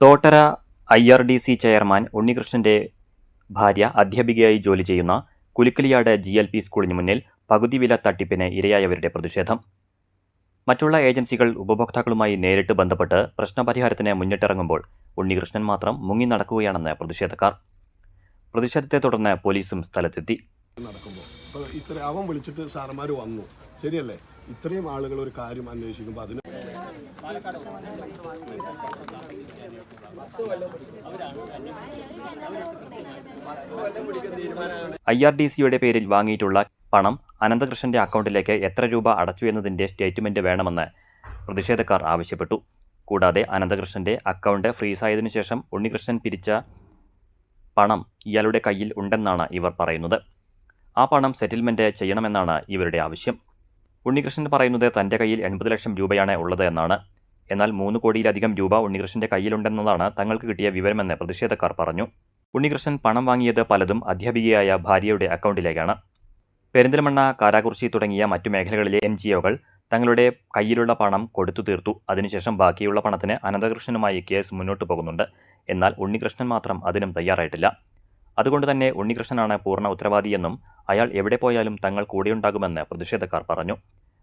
Thottara I R D C chairman ഉണ്ണികൃഷ്ണന്റെ ഭാര്യ അധ്യാപികയായി ജോലി ചെയ്യുന്ന കുലുക്കലിയാട് ജി എൽ പി സ്കൂളിന് മുന്നിൽ പകുതി വില തട്ടിപ്പിന് ഇരയായവരുടെ പ്രതിഷേധം. മറ്റുള്ള ഏജൻസികൾ ഉപഭോക്താക്കളുമായി നേരിട്ട് ബന്ധപ്പെട്ട് പ്രശ്നപരിഹാരത്തിന് മുന്നിട്ടിറങ്ങുമ്പോൾ ഉണ്ണികൃഷ്ണൻ മാത്രം മുങ്ങി നടക്കുകയാണെന്ന് പ്രതിഷേധക്കാർ. പ്രതിഷേധത്തെ തുടർന്ന് പോലീസും സ്ഥലത്തെത്തി. നടക്കുമ്പോൾ ഇത്ര അവൻ വിളിച്ചിട്ട് സാറന്മാർ വന്നു. ശരിയല്ലേ? ഇത്രയും ആളുകൾ ഒരു കാര്യം അന്വേഷിക്കുമ്പോൾ അതിന് ഐ ആർ ഡി സിയുടെ പേരിൽ വാങ്ങിയിട്ടുള്ള പണം അനന്തകൃഷ്ണന്റെ അക്കൗണ്ടിലേക്ക് എത്ര രൂപ അടച്ചു എന്നതിന്റെ സ്റ്റേറ്റ്മെന്റ് വേണമെന്ന് പ്രതിഷേധക്കാർ ആവശ്യപ്പെട്ടു. കൂടാതെ അനന്തകൃഷ്ണന്റെ അക്കൗണ്ട് ഫ്രീസായതിനു ശേഷം ഉണ്ണികൃഷ്ണൻ പിരിച്ച പണം ഇയാളുടെ കയ്യിൽ ഉണ്ടെന്നാണ് ഇവർ പറയുന്നത്. ആ പണം സെറ്റിൽമെന്റ് ചെയ്യണമെന്നാണ് ഇവരുടെ ആവശ്യം. ഉണ്ണികൃഷ്ണൻ പറയുന്നത് തന്റെ കയ്യിൽ എൺപത് ലക്ഷം രൂപയാണ് ഉള്ളത് എന്നാണ്. എന്നാൽ മൂന്ന് കോടിയിലധികം രൂപ ഉണ്ണികൃഷ്ണന്റെ കയ്യിലുണ്ടെന്നതാണ് തങ്ങൾക്ക് കിട്ടിയ വിവരമെന്ന് പ്രതിഷേധക്കാർ പറഞ്ഞു. ഉണ്ണികൃഷ്ണൻ പണം വാങ്ങിയത് പലതും അധ്യാപികയായ ഭാര്യയുടെ അക്കൗണ്ടിലേക്കാണ്. പെരിന്തൽമണ്ണ കാരാകുറിശി തുടങ്ങിയ മറ്റു മേഖലകളിലെ എൻ ജി ഒകൾ തങ്ങളുടെ കയ്യിലുള്ള പണം കൊടുത്തു തീർത്തു. അതിനുശേഷം ബാക്കിയുള്ള പണത്തിന് അനന്തകൃഷ്ണനുമായി കേസ് മുന്നോട്ട് പോകുന്നുണ്ട്. എന്നാൽ ഉണ്ണികൃഷ്ണൻ മാത്രം അതിനും തയ്യാറായിട്ടില്ല. അതുകൊണ്ട് തന്നെ ഉണ്ണികൃഷ്ണനാണ് പൂർണ ഉത്തരവാദിയെന്നും അയാൾ എവിടെ പോയാലും തങ്ങൾ കൂടെയുണ്ടാകുമെന്ന് പ്രതിഷേധക്കാർ പറഞ്ഞു.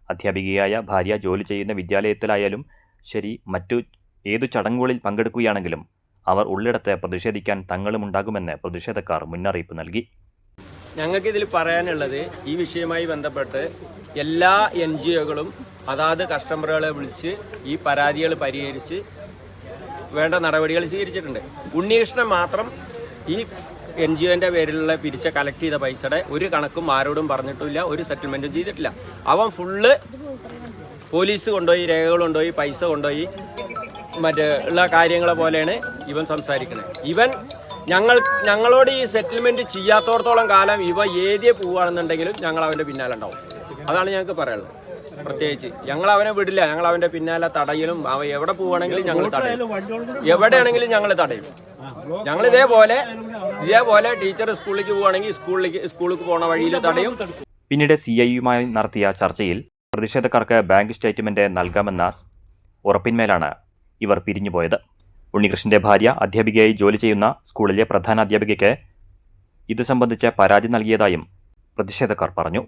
അധ്യാപികയായ ഭാര്യ ജോലി ചെയ്യുന്ന വിദ്യാലയത്തിലായാലും ശരി മറ്റു ഏതു ചടങ്ങുകളിൽ പങ്കെടുക്കുകയാണെങ്കിലും അവർ ഉള്ളിടത്ത് പ്രതിഷേധിക്കാൻ തങ്ങളുമുണ്ടാകുമെന്ന് പ്രതിഷേധക്കാർ മുന്നറിയിപ്പ് നൽകി. ഞങ്ങൾക്ക് ഇതിൽ പറയാനുള്ളത് ഈ വിഷയവുമായി ബന്ധപ്പെട്ട് എല്ലാ എൻ ജി ഒകളും അതാത് കസ്റ്റമറുകളെ വിളിച്ച് ഈ പരാതികൾ പരിഹരിച്ച് വേണ്ട നടപടികൾ സ്വീകരിച്ചിട്ടുണ്ട്. ഉണ്ണികൃഷ്ണൻ മാത്രം ഈ എൻ ജി ഒന്റെ പേരിലുള്ള പിരിച്ച കളക്ട് ചെയ്ത പൈസയുടെ ഒരു കണക്കും ആരോടും പറഞ്ഞിട്ടില്ല ഒരു സെറ്റിൽമെന്റും ചെയ്തിട്ടില്ല. അവൻ ഫുള്ള് പോലീസ് കൊണ്ടുപോയി രേഖകൾ കൊണ്ടുപോയി പൈസ കൊണ്ടുപോയി മറ്റേ ഉള്ള കാര്യങ്ങളെ പോലെയാണ് ഇവൻ സംസാരിക്കുന്നത് ഇവൻ ഞങ്ങൾ ഞങ്ങളോട് ഈ സെറ്റിൽമെന്റ് ചെയ്യാത്തോടത്തോളം കാലം ഇവ ഏതിയെ പോവുകയാണെന്നുണ്ടെങ്കിലും ഞങ്ങൾ അവന്റെ പിന്നാലെ ഉണ്ടാവും. അതാണ് ഞങ്ങൾക്ക് പറയാനുള്ളത്. പ്രത്യേകിച്ച് ഞങ്ങൾ അവനെ വിടില്ല. ഞങ്ങൾ അവന്റെ പിന്നാലെ തടയലും അവ എവിടെ പോവുകയാണെങ്കിലും ഞങ്ങൾ തടയും. എവിടെയാണെങ്കിലും ഞങ്ങൾ തടയും. ഞങ്ങൾ ഇതേപോലെ ഇതേപോലെ ടീച്ചർ സ്കൂളിലേക്ക് പോവുകയാണെങ്കിൽ സ്കൂളിലേക്ക് സ്കൂളിലേക്ക് പോണ വഴിയിൽ തടയും. പിന്നീട് സി ഐയുമായി നടത്തിയ ചർച്ചയിൽ പ്രതിഷേധക്കാർക്ക് ബാങ്ക് സ്റ്റേറ്റ്മെന്റ് നൽകാമെന്ന ഉറപ്പിന്മേലാണ് ഇവർ പിരിഞ്ഞുപോയത്. ഉണ്ണികൃഷ്ണന്റെ ഭാര്യ അധ്യാപികയായി ജോലി ചെയ്യുന്ന സ്കൂളിലെ പ്രധാന അധ്യാപികയ്ക്ക് ഇതു സംബന്ധിച്ച് പരാതി നൽകിയതായും പ്രതിഷേധക്കാർ പറഞ്ഞു.